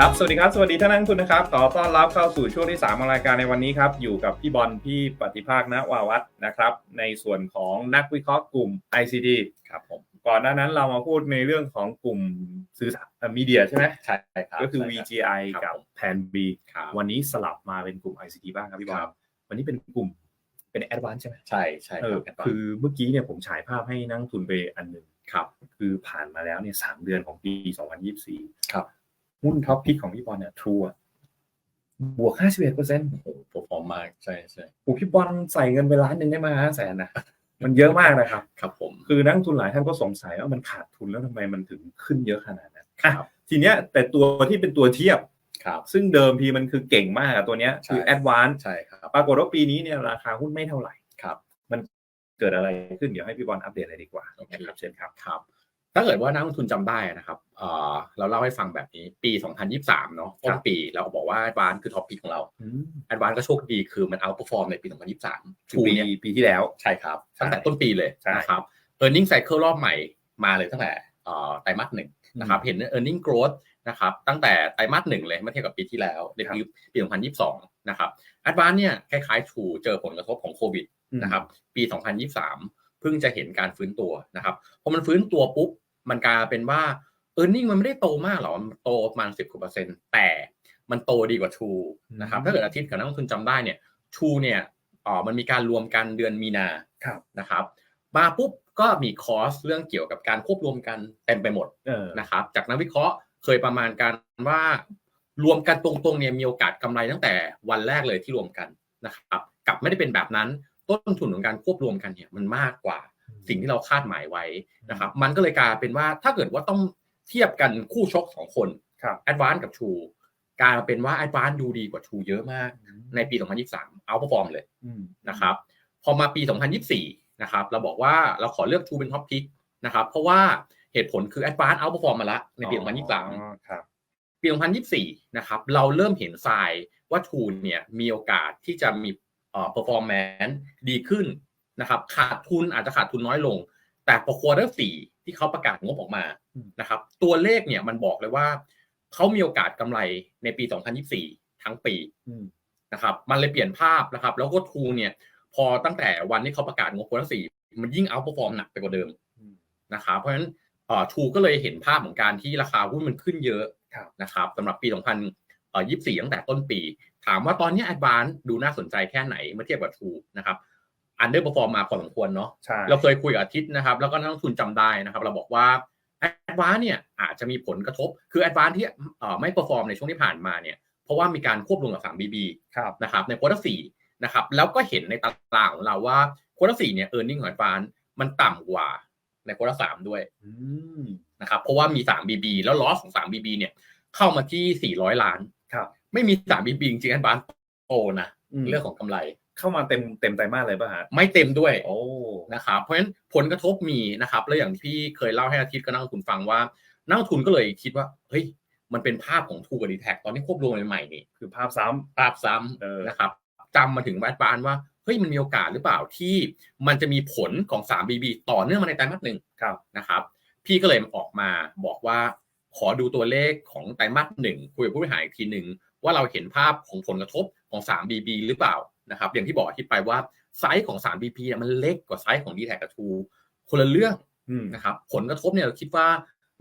ครับ สวัสดีครับ สวัสดีท่านนักลงทุนนะครับ ขอต้อนรับเข้าสู่ช่วงที่ 3 ของรายการในวันนี้ครับ อยู่กับพี่บอล พี่ปฏิภาคณวาวัฒน์นะครับ ในส่วนของนักวิเคราะห์กลุ่ม ICD ครับผม ก่อนหน้านั้นเรามาพูดในเรื่องของกลุ่มสื่อสารมีเดียใช่ไหมใช่ครับ ก็คือใช่รับ VGI ครับกับผม Plan B ครับวันนี้สลับมาเป็นกลุ่ม ICT บ้างครับพี่บอลครับวันนี้เป็นกลุ่มเป็น Advance ใช่ไหมใช่ใช่เอคอรับแอดวานซ์คือเมื่อกี้เนี่ยผมฉายภาพให้นักลงทุนไปอันหนึ่งครับ คือผ่านมาแล้วเนี่ยสามเดือนของปี 2024 ครับ หุ้นท็อปพิกของพี่บอลเนี่ยทรูบวก 51เปอร์เซ็นต์โอ้โหพอฟอร์มมากใช่ใช่โอ้พี่บอลใส่เงินไปล้านหนึ่งได้มาห้าแสนนะ มันเยอะมากนะครับ ครับผม คือนักลงทุนหลายท่านก็สงสัยว่ามันขาดทุนแล้วทำไมมันถึงขึ้นเยอะขนาดนั้นครัอะบทีเนี้ยแต่ตัวที่เป็นตัวเทียบครับซึ่งเดิมทีมันคือเก่งมากอะตัวเนี้ยคือใช่แอดวานซ์ใช่ครับปรากฏว่าปีนี้เนี่ยราคาหุ้นไม่เท่าไหร่ครับเกิดอะไรขึ้นเดี๋ยวให้พี่บอลอัปเดตเลยดีกว่าโอเคนะครับเชิญครับครับ ถ้าเกิดว่านักลงทุนจำได้นะครับเอ่อเราเล่าให้ฟังแบบนี้ปี 2023 เนาะต้ครันบปีเราก็บอกว่าแอดวานคือท็อปพิกของเราอืมแอดวานก็โชคดีคือมันเอาเปอร์ฟอร์มในปี 2023คือทูปีเนี่ยปีที่แล้วใช่ครับใช่ตั้งแต่ต้นปีเลยใช่นะครับ e a r n i n g cycle รอบใหม่มาเลยตั้งแต่เอ่อไตรมาสหนึ่งนะครับเห็น e a r n i n g growth นะครับตั้งแต่ไตรมาสหนึ่งเลยเมื่อเทียบกับปีที่แล้วในปีปี 2022 นะครับ Advance เนี่ยคล้ายๆ ถูเจอผลกระทบของโควิดอืมนะครับปี 2023 เพิ่งจะเห็นการฟื้นตัวนะครับพอมันฟื้นตัวปุ๊บ มันกลายเป็นว่า e a r n i n g มันไม่ได้โตมากหรอกมันโตประมาณ10กว่าเปอร์เซ็นต์แต่มันโตดีกว่า True นะครับถ้าเกิดอาทิตย์กับนักลงทุนจำได้เนี่ย True เนี่ยอ๋อมันมีการรวมกันเดือนมีนาครับนะครับมาปุ๊บก็มีคอร์สเรื่องเกี่ยวกับการควบรวมกันเต็มไปหมดเออนะครับจากนักวิเคราะห์เคยประมาณการว่ารวมกันตรงๆเนี่ยมีโอกาสกำไรตั้งแต่วันแรกเลยที่รวมกันนะครับกลับไม่ได้เป็นแบบนั้นต้นทุนของการควบรวมกันเนี่ยมันมากกว่า สิ่งที่เราคาดหมายไว้นะครับมันก็เลยกลายเป็นว่าถ้าเกิดว่าต้องเทียบกันคู่ชกสองคนครับแอดวานกับชูกลายมาเป็นว่าแอดวานดูดีกว่าชูเยอะมาก ในปี 2023 เอาพอฟอร์มเลยอืมนะครับพอมาปี 2024 นะครับเราบอกว่าเราขอเลือก True เป็นท็อปพิกนะครับเพราะว่าเหตุผลคือ Advance Outperform มาแล้วในปีอ๋อ2023ครับปี 2024 นะครับเราเริ่มเห็นทรายว่า True เนี่ยมีโอกาสที่จะมีเอ่อ performance ดีขึ้น นะครับขาดทุนอาจจะขาดทุนน้อยลง แต่พอ quarter 4ที่เขาประกาศงบออกมาอืมนะครับตัวเลขเนี่ยมันบอกเลยว่าเขามีโอกาสกำไรในปี 2024 ทั้งปีอืมนะครับมันเลยเปลี่ยนภาพนะครับ แล้วก็ทูเนี่ยพอตั้งแต่วันที่เขาประกาศงบโควอเตอร์สี่มันยิ่งเอาพอฟอร์มหนักไปกว่าเดิมอืมนะครับเพราะฉะนั้นเอ่อทูก็เลยเห็นภาพของการที่ราคาหุ้นมันขึ้นเยอะครับนะครับสำหรับปี 2024 ตั้งแต่ต้นปี ถามว่าตอนนี้ Advance ดูน่าสนใจแค่ไหนเมื่อเทียบกับทูนะครับ อันเดอร์พอฟอร์มมาพอสมควรเนาะใช่เราเคยคุยกับอาทิตย์นะครับ แล้วก็นักลงทุนจำได้นะครับ เราบอกว่า a d v a n c e เนี่ยอาจจะมีผลกระทบคือ a d v a n c e ที่เอ่อไม่เปอร์ฟอร์มในช่วงที่ผ่านมาเนี่ยเพราะว่ามีการควบรวมกับ 3BB ครับนะครับในควอเตอร์สี่นะครับแล้วก็เห็นในตารางของเราว่าควอเตอร์สี่เนี่ย e a r n i n g ของ a d v a n c e มันต่ำกว่าในควอเตอร์สามด้วยอืมนะครับเพราะว่ามี 3BB แล้ว loss ของ 3BB เนี่ยเข้ามาที่400ล้านครับไม่มี 3BB จริงๆ a d v a n c e โตนะมเรื่องของกำไร เข้ามาเต็มเต็มไตรมาสเลยป่ะฮะไม่เต็มด้วยโอ้นะครับเพราะฉะนั้นผลกระทบมีนะครับ แล้วอย่างที่เคยเล่าให้อาทิตย์ก็นักลงทุนฟังว่านักลงทุนก็เลยคิดว่าเฮ้ยมันเป็นภาพของทูกับดีแท็ตอนที่ควบรวมใหม่ๆนี่คือภาพซ้ำภาพซ้เออำนะครับจำมาถึงแวดบานว่าเฮ้ยมันมีโอกาสหรือเปล่าที่มันจะมีผลของ 3BB ต่อเนื่องมาในไตรมาสหนึ่งครับนะครับ พี่ก็เลยออกมาบอกว่าขอดูตัวเลขของไตรมาสหนึ่งคุยกับผู้บริหารอีกทีหนึ่งว่าเราเห็นภาพของผลกระทบของ 3BB หรือเปล่า นะครับอย่างที่บอกที่ไปว่าไซส์ของ 3BB เนี่ยมันเล็กกว่าไซส์ของ d t แทกับ True คนละเรื่องอืมนะครับผลกระทบเนี่ยเราคิดว่า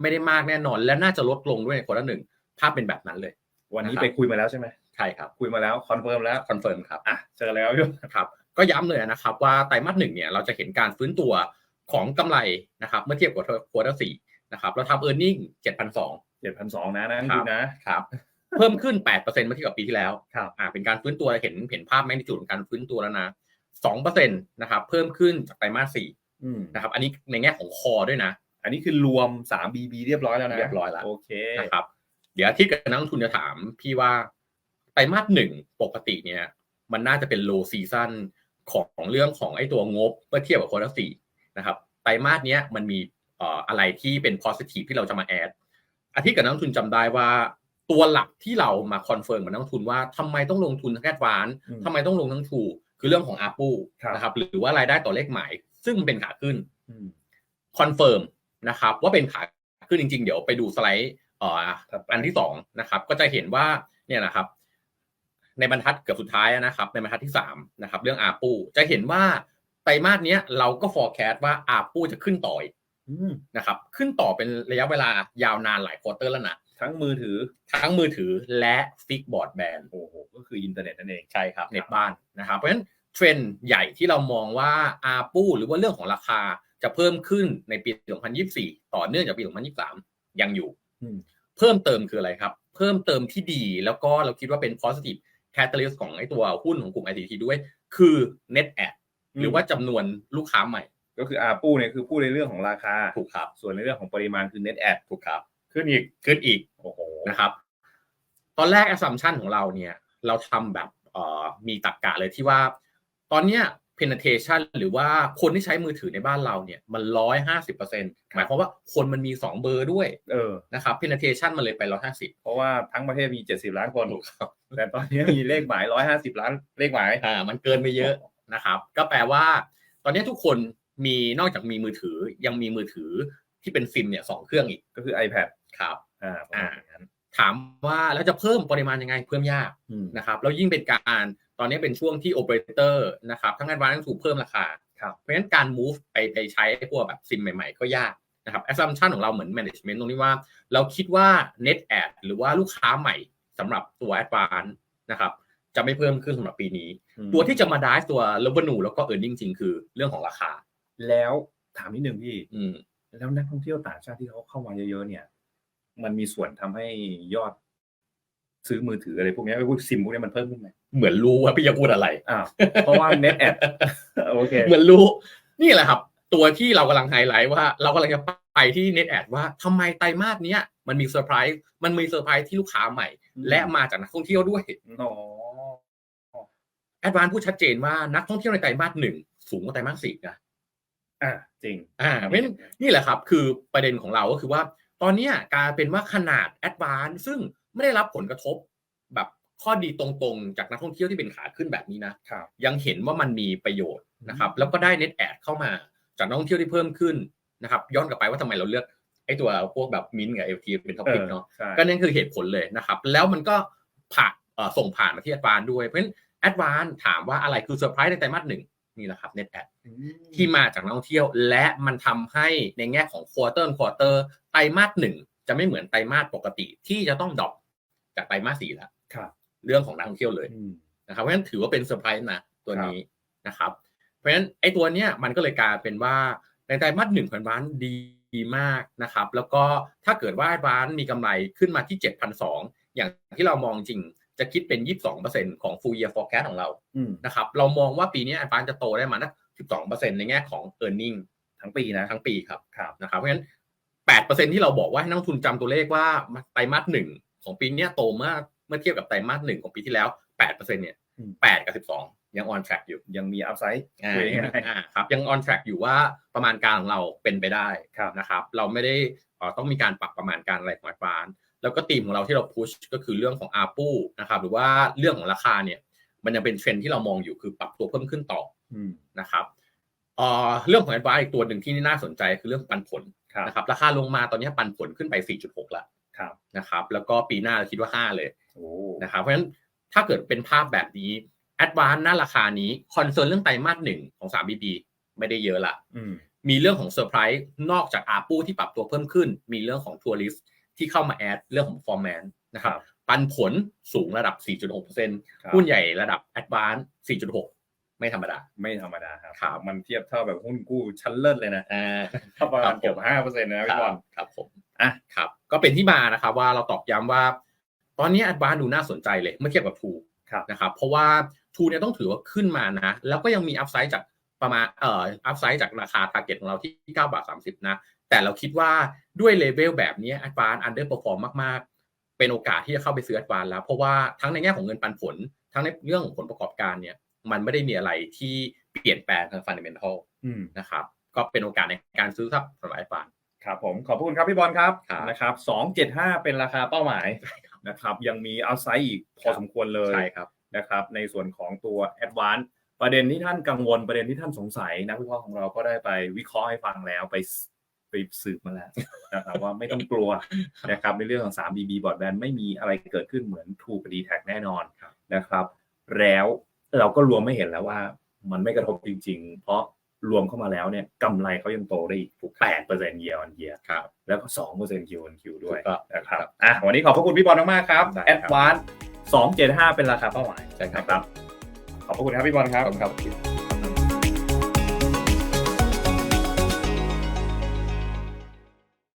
ไม่ได้มากแน่นอน และน่าจะลดลงด้วยในคนละหนึ่งภาพเป็นแบบนั้นเลย วันนี้นะครับไปคุยมาแล้วใช่ไหมใช่ครับคุยมาแล้วคอนเฟิร์มแล้วคอนเฟิร์มครับอะเจอแล้วพี่นะครับก็ย้ำเลยนะครับว่าไตรมาสหนึ่งเนี่ยเราจะเห็นการฟื้นตัวของกำไรนะครับเมื่อเทียบกับควอเตอร์สี่นะครับเราทำเออร์เน็งเจ็ดพันสองเจ็ดพันสองนะนะครัคุบณนะครับ เพิ่มขึ้นแปดเปอร์เซ็นต์เมื่อเทียบกับปีที่แล้วครับอ่าเป็นการฟื้นตัวเห็นเห็นภาพแมกนิจูดของการฟื้นตัวแล้วนะสองเปอร์เซ็นต์นะครับ เพิ่มขึ้นจากไตรมาสสี่อืมนะครับ อันนี้ในแง่ของคอด้วยนะ อันนี้คือรวม 3BB เรียบร้อยแล้วนะเรียบร้อยแล้วโอเคนะครับ เดี๋ยวอาที่กับนักลงทุนจะถามพี่ว่าไตรมาสหนึ่งปกติเนี่ย มันน่าจะเป็น low season ของของเรื่องของไอ้ตัวงบเมื่อเทียบกับควอเตอร์สี่นะครับ ไตรมาสเนี้ยมันมีเอ่ออะไรที่เป็น positive ที่เราจะมาแอดอาทิตย์กับนักลงทุนจำได้ว่า ตัวหลักที่เรามาคอนเฟิร์มกับนักลงทุนว่าทำไมต้องลงทุนทั้งแอดวานอืมทำไมต้องลงทั้งทูคือเรื่องของอาปูครับนะครับหรือว่ารายได้ต่อเลขหมาย ซึ่งมันเป็นขาขึ้นอืมคอนเฟิร์มนะครับว่าเป็นขาขึ้นจริง ๆ เดี๋ยวไปดูสไลด์เอ่อถัดไปอันที่สองนะครับ ก็จะเห็นว่าเนี่ยนะครับ ในบรรทัดเกือบสุดท้ายนะครับ ในบรรทัดที่สามนะครับ เรื่องอาปูจะเห็นว่าไตรมาสเนี้ยเราก็ forecast ว่าอาปูจะขึ้นต่ออีกอืมนะครับ ขึ้นต่อเป็นระยะเวลายาวนานหลายควอเตอร์แล้วนะ ทั้งมือถือ ทั้งมือถือและฟิกบอร์ดแบนโอ้โหก็คืออินเทอร์เน็ตนั่นเองใช่ครับเน็ตบ้านนะครับเพราะฉะนั้นเทรนด์ใหญ่ที่เรามองว่าอาปูหรือว่าเรื่องของราคาจะเพิ่มขึ้นในปี 2024 ต่อเนื่องจากปี 2023 ยังอยู่อืมเพิ่มเติมคืออะไรครับ เพิ่มเติมที่ดีแล้วก็เราคิดว่าเป็น positive catalyst ของไอ้ตัวหุ้นของกลุ่ม ICT ด้วย คือ net add หรือว่าจำนวนลูกค้าใหม่ ก็คืออาปูเนี่ยคือพูดในเรื่องของราคาถูกครับส่วนในเรื่องของปริมาณคือ net add ถูกครับ ขึ้นอีกขึ้นอีกโอ้โหนะครับ ตอนแรก assumption ของเราเนี่ย เราทำแบบเอ่อมีตรรกกะเลยที่ว่า ตอนเนี้ย penetration หรือว่าคนที่ใช้มือถือในบ้านเราเนี่ยมันร้อยห้าสิบเปอร์เซ็นต์หมายความว่าคนมันมีสองเบอร์ด้วยเออนะครับ penetration มันเลยไปร้อยห้าสิบเพราะว่าทั้งประเทศมี70ล้านคนถูกครับแต่ตอนนี้มีเลขหมาย150ล้านเลขหมายอ่ามันเกินไปเยอะนะครับ ก็แปลว่า ตอนนี้ทุกคนมีนอกจากมีมือถือยังมีมือถือที่เป็นซิมเนี่ยสองเครื่องอีกก็คือ iPad ครับอ่าประมาณอย่างนั้นถามว่าแล้วจะเพิ่มปริมาณยังไงเพิ่มยากอืมนะครับแล้วยิ่งเป็นการตอนนี้เป็นช่วงที่โอเปอเรเตอร์นะครับทั้งการวางทั้งถูกเพิ่มราคาครับเพราะฉะนั้นการ move ไปไปใช้พวกแบบซิมใหม่ๆ ก็ยากนะครับ assumption ของเราเหมือน management ตรงนี้ว่า เราคิดว่า net add หรือว่าลูกค้าใหม่สำหรับตัว advance นะครับจะไม่เพิ่มขึ้นสำหรับปีนี้อืมตัวที่จะมาได้ตัว revenue แล้วก็ earning จริงคือเรื่องของราคา แล้วถามนิดนึงพี่อืมแล้วนักท่องเที่ยวต่างชาติที่เขาเข้ามาเยอะๆเนี่ย มันมีส่วนทำให้ยอดซื้อมือถืออะไรพวกเนี้ยพวกซิมพวกเนี้ยมันเพิ่มขึ้นไหมเหมือนรู้ว่าพี่จะพูดอะไรอ้าวเพราะว่า net add โอเคเหมือนรู้ นี่แหละครับ ตัวที่เรากำลังไฮไลท์ว่า เรากำลังจะไปที่ net ad ว่าทำไมไตรมาสเนี้ยมันมีเซอร์ไพรส์มันมีเซอร์ไพรส์ที่ลูกค้าใหม่อืมและมาจากนักท่องเที่ยวด้วยอ๋อแอดวานพูดชัดเจนว่านักท่องเที่ยวในไตรมาสหนึ่งสูงกว่าไตรมาสสี่นะอ่าจริง อ่าเพราะฉะนั้นนี่แหละครับ คือประเด็นของเราก็คือว่า ตอนเนี้ยกลายเป็นว่าขนาดแอดวานซึ่งไม่ได้รับผลกระทบแบบข้อดีตรงๆ จากนักท่องเที่ยวที่เป็นขาขึ้นแบบนี้นะครับยังเห็นว่ามันมีประโยชน์นะครับ แล้วก็ได้ net ad เข้ามาจากนักท่องเที่ยวที่เพิ่มขึ้นนะครับ ย้อนกลับไปว่าทำไมเราเลือกไอ้ตัวพวกแบบมินกับเอลทีเป็นท็อปิกเนาะใช่ก็นั่นคือเหตุผลเลยนะครับ แล้วมันก็ผ่านเอ่อส่งผ่านมาที่ Advance ด้วยเพราะฉะนั้น Advance ถามว่าอะไรคือเซอร์ไพรส์ในไตรมาสหนึ่ง นี่แหละครับ net ad อืมที่มาจากนักท่องเที่ยว และมันทำให้ในแง่ของ quarter on quarter ไตรมาสหนึ่งจะไม่เหมือนไตรมาสปกติที่จะต้องดรอปจากไตรมาสสี่แล้วครับเรื่องของนักท่องเที่ยวเลยอืมนะครับเพราะฉะนั้นถือว่าเป็นเซอร์ไพรส์นะตัวนี้นะครับ เพราะฉะนั้นไอ้ตัวเนี้ยมันก็เลยกลายเป็นว่าในไตรมาสหนึ่งพันล้านดีมากนะครับ แล้วก็ถ้าเกิดว่าร้านมีกำไรขึ้นมาที่7,200อย่างที่เรามองจริง จะคิดเป็น 22%ของ full year forecast ของเราอืมนะครับเรามองว่าปีนี้ร้านจะโตได้มานะ12%ในแง่ของ e a r n i n g ทั้งปีนะทั้งปีครับครับนะครับเพราะฉะนั้น 8%ที่เราบอกว่าให้นักลงทุนจำตัวเลขว่าไตรมาสหนึ่งของปีเนี้ยโตเมื่อเมื่อเทียบกับไตรมาสหนึ่งของปีที่แล้ว 8%เนี่ยอืม8กับ 12 ยัง on track อยู่ยังมีอัพไซด์อ่าคุยง่ายอ่าครับยัง on track อยู่ว่าประมาณการของเราเป็นไปได้ครับนะครับเราไม่ได้เอ่อต้องมีการปรับประมาณการอะไรของแอดวาน แล้วก็ธีมของเราที่เราพุชก็คือเรื่องของ ARPU นะครับหรือว่าเรื่องของราคาเนี่ย มันยังเป็นเทรนด์ที่เรามองอยู่คือปรับตัวเพิ่มขึ้นต่ออืมนะครับเอ่อเรื่องของแอดวานอีกตัวหนึ่งที่น่าสนใจคือเรื่องปันผลครับนะครับราคาลงมาตอนนี้ปันผลขึ้นไป 4.6แล้วครับนะครับ แล้วก็ปีหน้าเราคิดว่า 5 เลยโอ้นะครับเพราะฉะนั้นถ้าเกิดเป็นภาพแบบนี้แอดวานหน้าราคานี้คอนเซิร์นเรื่องไตรมาสหนึ่งของ 3BB ไม่ได้เยอะละอืมมีเรื่องของเซอร์ไพรส์นอกจากอาปูที่ปรับตัวเพิ่มขึ้น มีเรื่องของทัวริส ที่เข้ามาแอดเรื่องของฟอร์แมนนะครับครับ ปันผลสูงระดับ 4.6%หุ้นใหญ่ระดับ a d v a n c e 4.6 ไม่ธรรมดา ไม่ธรรมดาครับครับมันเทียบเท่าแบบหุ้นกู้ชั้นเลิศเลยนะอ่าถ้าประครัมาณบผมเกือบห้าเปอร์เซ็นต์นะพี่บอลครับผมอะครับ ก็เป็นที่มานะครับว่าเราตอกย้ำว่า ตอนนี้ a d v a n c e ดูน่าสนใจเลยเมื่อเทียบกับ True ครับนะครับ เพราะว่า True เนี่ยต้องถือว่าขึ้นมานะ แล้วก็ยังมีอัพไซด์จากประมาณเอ่ออัพไซด์จากราคา t a r g e t ของเราที่9บาท30 นะ แต่เราคิดว่าด้วยเลเวลแบบนี้ a d v a n c e underperform มากๆ เป็นโอกาสที่จะเข้าไปซื้อ a d v a n c e แล้ว เพราะว่าทั้งในแง่ของเงินปันผล ทั้งในเรื่องของผลประกอบการเนี่ย มันไม่ได้มีอะไรที่เปลี่ยนแปลงทาง fundamental อืมนะครับ ก็เป็นโอกาสในการซื้อครับสำหรับ a d v a n c e ครับผมขอบคุณครับพี่บอลครับครับนะครับสองเจ็ดห้าเป็นราคาเป้าหมายนะครับ ยังมีอัพไซด์อีกพอสมควรเลยใช่ครับนะครับ ในส่วนของตัว a d v a n c e ประเด็นที่ท่านกังวลประเด็นที่ท่านสงสัยนักวิเคราะห์ของเราก็ได้ไปวิเคราะห์ให้ฟังแล้วไป ไปสืบมาแล้วนะครับว่าไม่ต้องกลัวนะครับในเรื่องของ 3BB broadband ไม่มีอะไรเกิดขึ้นเหมือน True กับ d t แทแน่นอนครับนะครับ แล้วเราก็รวมไม่เห็นแล้วว่ามันไม่กระทบจริง ๆ เพราะรวมเข้ามาแล้วเนี่ยกำไรเขายังโตได้อีก8% year on year ครับแล้วก็2% Q on Q ด้วยถูกต้องนะครับอะวันนี้ขอบพระคุณพี่บอลมากๆครับได้ครับ Advance 275เป็นราคาเป้าหมายใช่ครับนะครับ ขอบพระคุณครับพี่บอลครับขอบคุณครับ